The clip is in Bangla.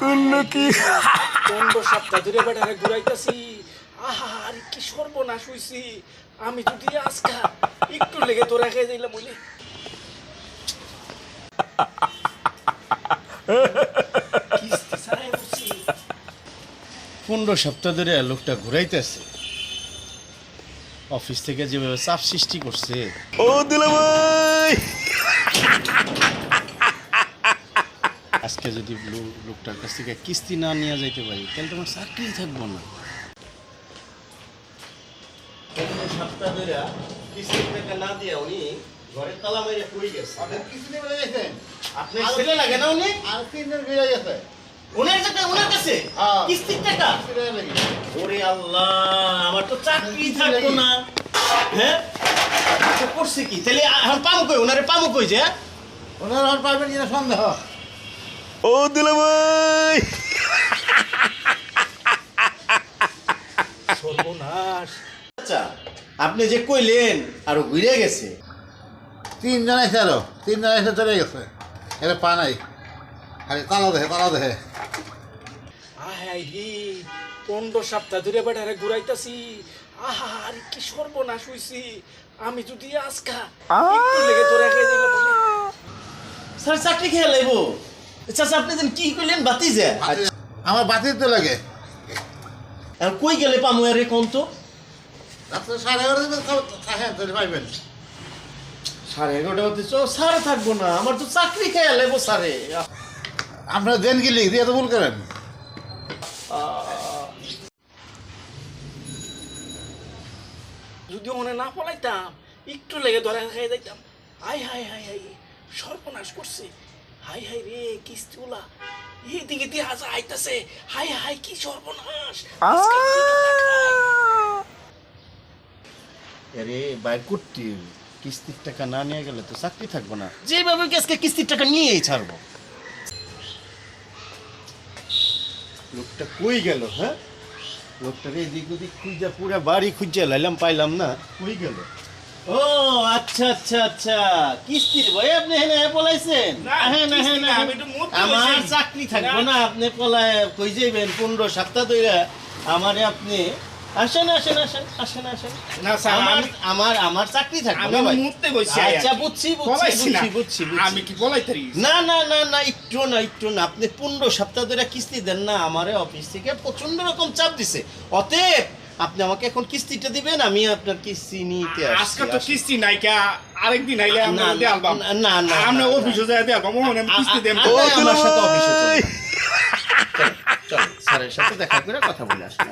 করল কি? পনেরো সপ্তাহ ধরে বেটারে ঘুরাইতেছি। আহা আরে কি সর্বনাশ হইছি। আমি যদি আজকা একটু লেগে তোরা খেয়ে দিলাম বলে পনেরো সপ্তাহ ধরে লোকটা ঘুরাইতেছে। অফিস থেকে যেভাবে চাপ সৃষ্টি করছে। ও দুলাভাই! আজকে যদি লোকটার কাছ থেকে কিস্তি না নিয়ে যাইতে পারি তাহলে তোমার চাকরি থাকব না। সপ্তাহ ধরে কিস্তির টাকা না দিয়ে উনি ঘরে তালা মেরে পড়ে গেছে। আপনার ছেলে লাগে না উনি? উনার টাকা উনার কাছে? হ্যাঁ। কিস্তির টাকা? ওরে আল্লাহ আমার তো চাকরি থাকব না। হ্যাঁ? করছে কি? তাহলে এখন পামু কই? ওনারে পামু কই যে? হ্যাঁ? ওনার আর পারবেন কিনা সন্দেহ? ও দুলাভাই সর্বনাশ। আচ্ছা আপনি যে কইলেন আরও ঘুরে গেছে। তিনজন আছে আরও তিনজন এসে চলে গেছে। এটা পা নাই। খালি তালা দেখে তালা দেখে আহাই পনেরো সপ্তাহ ধরে বেটারে ঘুরাইতেছি। আহা আরে কি সর্বনাশ হইছি। আমি যদি আজকা একটু লেগে তোরা খেয়ে দিলাম স্যার চাকরি খেয়ে লাইব। চাচা আপনি যেন কি কইলেন? বাতি আচ্ছা আমার বাতিল তো লাগে। আর কই গেলে পামু আরে কোন তো? রাত্রে সাড়ে এগারো থাকেন তাহলে পাইবেন। সাড়ে এগারোটা হতে চো স্যার থাকব না আমার তো চাকরি খেয়ে আপনারা দেন কি লিখ দিয়ে তো ভুল করেন। যদি মনে না পলাইতাম একটু লেগে ধরা খেয়ে যাইতাম। হাই হাই হাই হাই সর্বনাশ করছে। হাই হাই রে কিস্তিওলা এইদিকে দিয়ে হাজা আইতাছে। হাই হাই কি সর্বনাশ। আরে বাইর করতে কিস্তির টাকা না নিয়ে গেলে তো চাকরি থাকব না। যেভাবে কি আজকে কিস্তির টাকা নিয়েই ছাড়বো? লোকটা কই গেল হ্যাঁ? লোকটাকে এদিক ওদিক খুঁজা পুরো বাড়ি খুঁজে লাইলাম পাইলাম না। কই গেল? ও আচ্ছা আচ্ছা আচ্ছা। কিস্তির ভাই আপনি পলাইছেন? হ্যাঁ না হ্যাঁ না আমার চাকরি থাকব না। আপনি পলায় কই যাইবেন? পনেরো সপ্তাহ ধরে আমারে আপনি আসেন আসেন আসেন আসেন আসেন। না, স্যার, আমার আমার আমার চাকরি থাকবে না ভাই। মুহূর্তে বসছি আচ্ছা বুঝছি বুঝছি বলাইছি না। বুঝছি বুঝছি বুঝছি। আমি কি বলাইতারি না না না না একটু না একটু না। আপনি পনেরো সপ্তাহ ধরে কিস্তি দেন না আমারে অফিস থেকে প্রচণ্ড রকম চাপ দিছে। অতএব আপনি আমাকে এখন কিস্তিটা দিবেন আমি আপনার কিস্তি নিতে আসছি আজকে তো কিস্তি নাই কা? আরেকদিন আইলে আমরা না, দিয়ে আলবাম না, না, না, আমরা অফিসে যাই দেব আমরা মনে আমি কিস্তি দেব। ও আমার সাথে অফিসে চল স্যারের সাথে দেখা করে কথা বলে আসুন।